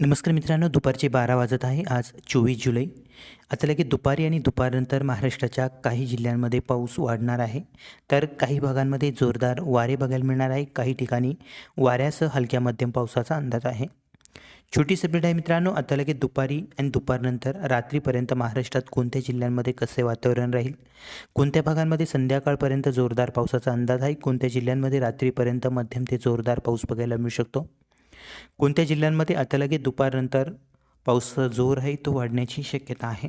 नमस्कार मित्रांनो दुपारचे बारा वाजत आहे. आज चोवीस जुलै. आता लगेच दुपारी आणि दुपारनंतर महाराष्ट्राच्या काही जिल्ह्यांमध्ये पाऊस वाढणार आहे. तर काही भागांमध्ये जोरदार वारे बघायला मिळणार आहे. काही ठिकाणी वाऱ्यासह हलक्या मध्यम पावसाचा अंदाज आहे. छोटी अपडेट आहे मित्रांनो आता लगेच दुपारी आणि दुपारनंतर रात्रीपर्यंत महाराष्ट्रात कोणत्या जिल्ह्यांमध्ये कसे वातावरण राहील? कोणत्या भागांमध्ये संध्याकाळपर्यंत जोरदार पावसाचा अंदाज आहे? कोणत्या जिल्ह्यांमध्ये रात्रीपर्यंत मध्यम ते जोरदार पाऊस बघायला मिळू शकतो? कोणत्या जिल्ह्यांमध्ये आता लगेच दुपारनंतर पावसाचा जोर आहे तो वाढण्याची शक्यता आहे?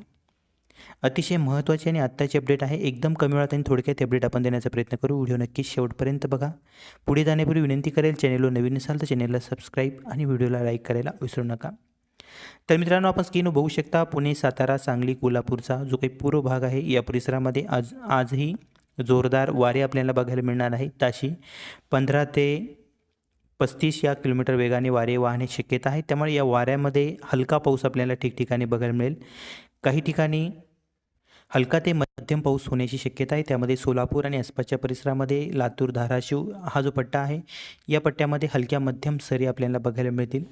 अतिशय महत्त्वाची आणि आत्ताची अपडेट आहे. एकदम कमी वेळात आणि थोडक्यात अपडेट आपण देण्याचा प्रयत्न करू. व्हिडिओ नक्कीच शेवटपर्यंत बघा. पुढे जाण्यापूर्वी विनंती करेल चॅनेलवर नवीन असाल तर चॅनेलला सबस्क्राईब आणि व्हिडिओला लाईक करायला विसरू नका. तर मित्रांनो आपण स्क्रीनवर बघू शकता पुणे सातारा सांगली कोल्हापूरचा जो काही पूर्व भाग आहे या परिसरामध्ये आज आजही जोरदार वारे आपल्याला बघायला मिळणार आहे. ताशी पंधरा ते पस्तीस या किलोमीटर वेगाने वारे वाहण्याची शक्यता आहे. त्यामुळे या वाऱ्यामध्ये हलका पाऊस आपल्याला ठिकठिकाणी बघायला मिळेल. काही ठिकाणी हलका ते मध्यम पाऊस होण्याची शक्यता आहे. त्यामध्ये सोलापूर आणि आसपासच्या परिसरामध्ये लातूर धाराशिव हा जो पट्टा आहे या पट्ट्यामध्ये हलक्या मध्यम सरी आपल्याला बघायला मिळतील.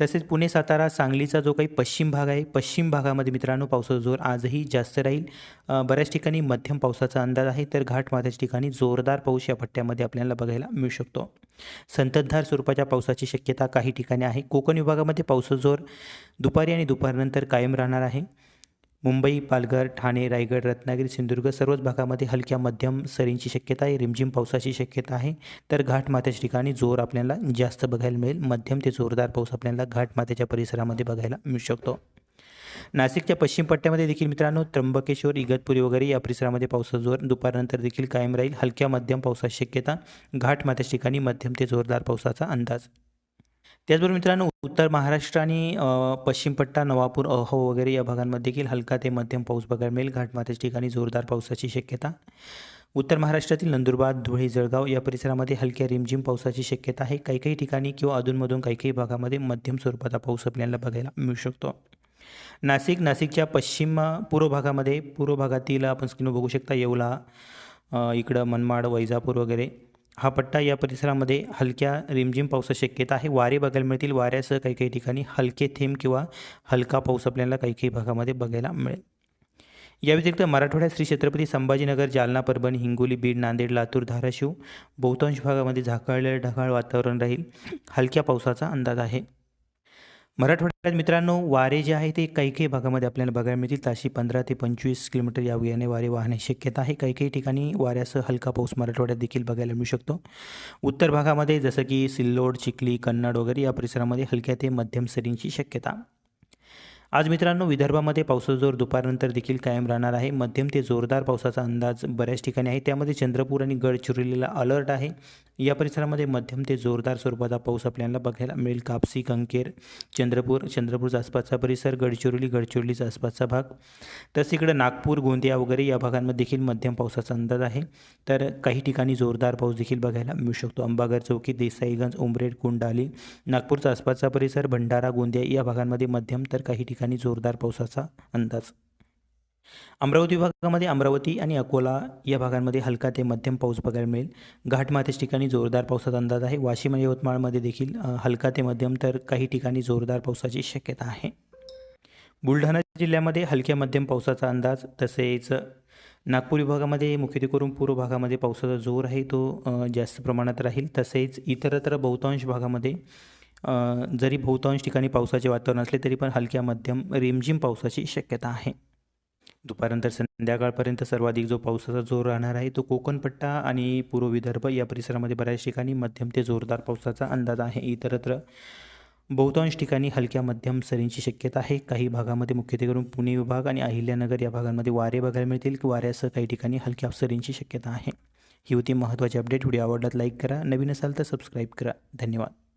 तसेच पुणे सातारा सांगलीचा जो काही पश्चिम भाग आहे पश्चिम भागामध्ये मित्रांनो पावसाचा जोर आजही जास्त राहील. बऱ्याच ठिकाणी मध्यम पावसाचा अंदाज आहे तर घाटमाथ्याच्या ठिकाणी जोरदार पाऊस या पट्ट्यामध्ये आपल्याला बघायला मिळू शकतो. संततधार स्वरूपाच्या पावसाची शक्यता काही ठिकाणी आहे. कोकण विभागामध्ये पावसाचा जोर दुपारी आणि दुपारनंतर कायम राहणार आहे. मुंबई पालघर ठाणे रायगड रत्नागिरी सिंधुदुर्ग सर्वच भागामध्ये हलक्या मध्यम सरींची शक्यता आहे. रिमझिम पावसाची शक्यता आहे. तर घाटमाथ्याच्या ठिकाणी जोर आपल्याला जास्त बघायला मिळेल. मध्यम ते जोरदार पाऊस आपल्याला घाटमाथ्याच्या परिसरामध्ये बघायला मिळू शकतो. नाशिकच्या पश्चिम पट्ट्यामध्ये देखील मित्रांनो त्र्यंबकेश्वर इगतपुरी वगैरे या परिसरामध्ये पावसाचा जोर दुपारनंतर देखील कायम राहील. हलक्या मध्यम पावसाची शक्यता घाटमाथ्याच्या ठिकाणी मध्यम ते जोरदार पावसाचा अंदाज. त्याचबरोबर मित्रांनो उत्तर महाराष्ट्र आणि पश्चिम पट्टा नवापूर अहो वगैरे या भागांमध्ये देखील हलका ते मध्यम पाऊस बघायला मिळेल. घाटमाथ्याच्या ठिकाणी जोरदार पावसाची शक्यता. उत्तर महाराष्ट्रातील नंदुरबार धुळे जळगाव या परिसरामध्ये हलक्या रिमझिम पावसाची शक्यता आहे. काही काही ठिकाणी किंवा अधूनमधून काही काही भागामध्ये मध्यम स्वरूपाचा पाऊस आपल्याला बघायला मिळू शकतो. नाशिक नाशिकच्या पश्चिम पूर्व भागामध्ये पूर्व भागातील आपण स्क्रीन बघू शकता येवला इकडं मनमाड वैजापूर वगैरे. हा पट्टा या परिसरामध्ये हलक्या रिमझिम पावसाची शक्यता आहे. वारे बघायला मिळतील. वाऱ्यासह काही काही ठिकाणी हलके थेंब किंवा हलका पाऊस आपल्याला काही काही भागामध्ये बघायला मिळेल. या व्यतिरिक्त मराठवाड्यात श्री छत्रपती संभाजीनगर जालना परभणी हिंगोली बीड नांदेड लातूर धाराशिव बहुतांश भागामध्ये झाकळलेलं ढगाळ वातावरण राहील. हलक्या पावसाचा अंदाज आहे. मराठवाड्यात मित्रांनो वारे जे आहे ते काही काही भागामध्ये आपल्याला बघायला मिळतील. ताशी पंधरा ते पंचवीस किलोमीटर या वेगाने वारे वाहण्याची शक्यता आहे. काही काही ठिकाणी वाऱ्यासह हलका पाऊस मराठवाड्यात देखील बघायला मिळू शकतो. उत्तर भागामध्ये जसं की सिल्लोड चिखली कन्नड वगैरे या परिसरामध्ये हलक्या ते मध्यम सरींची शक्यता. आज मित्रांनो विदर्भामध्ये पावसाचा जोर दुपारनंतर देखील कायम राहणार आहे. मध्यम ते जोरदार पावसाचा अंदाज बऱ्याच ठिकाणी आहे. त्यामध्ये चंद्रपूर आणि गडचिरोलीला अलर्ट आहे. या परिसरामध्ये मध्यम ते जोरदार स्वरूपाचा पाऊस आपल्याला बघायला मिळेल. कापसी कंकेर चंद्रपूर चंद्रपूरचा आसपासचा परिसर गडचिरोली गडचिरोलीचा आसपासचा भाग. तसं इकडं नागपूर गोंदिया वगैरे या भागांमध्ये देखील मध्यम पावसाचा अंदाज आहे. तर काही ठिकाणी जोरदार पाऊस देखील बघायला मिळू शकतो. अंबागर चौकी देसाईगंज उमरेड कुंडाली नागपूरचा आसपासचा परिसर भंडारा गोंदिया या भागांमध्ये मध्यम तर काही ठिकाणी जोरदार पावसाचा अंदाज. अमरावती विभागामध्ये अमरावती आणि अकोला या भागांमध्ये हलका ते मध्यम पाऊस बघायला मिळेल. घाटमाथेच ठिकाणी जोरदार पावसाचा अंदाज आहे. वाशिम आणि यवतमाळमध्ये देखील हलका ते मध्यम तर काही ठिकाणी जोरदार पावसाची शक्यता आहे. बुलढाणा जिल्ह्यामध्ये हलक्या मध्यम पावसाचा अंदाज तसेच नागपूर विभागामध्ये मुख्यत्वे करून पूर्व भागामध्ये पावसाचा जोर आहे तो जास्त प्रमाणात राहील. तसेच इतरत्र बहुतांश भागामध्ये जरी बहुतांश ठिकाणी पावसाचे वातावरण असले तरी पण हलक्या मध्यम रिमझिम पावसाची शक्यता आहे. दुपारनंतर संध्याकाळपर्यंत सर्वाधिक जो पावसाचा जोर राहणार आहे तो कोकणपट्टा आणि पूर्व विदर्भ या परिसरामध्ये बऱ्याच ठिकाणी मध्यम ते जोरदार पावसाचा अंदाज आहे. इतरत्र बहुतांश ठिकाणी हलक्या मध्यम सरींची शक्यता आहे. काही भागामध्ये मुख्यत्वे करून पुणे विभाग आणि अहिल्यानगर या भागांमध्ये वारे बघायला मिळतील की वाऱ्यासह काही ठिकाणी हलक्या सरींची शक्यता आहे. ही होती महत्त्वाची अपडेट. व्हिडिओ आवडलात लाईक करा. नवीन असाल तर सबस्क्राईब करा. धन्यवाद.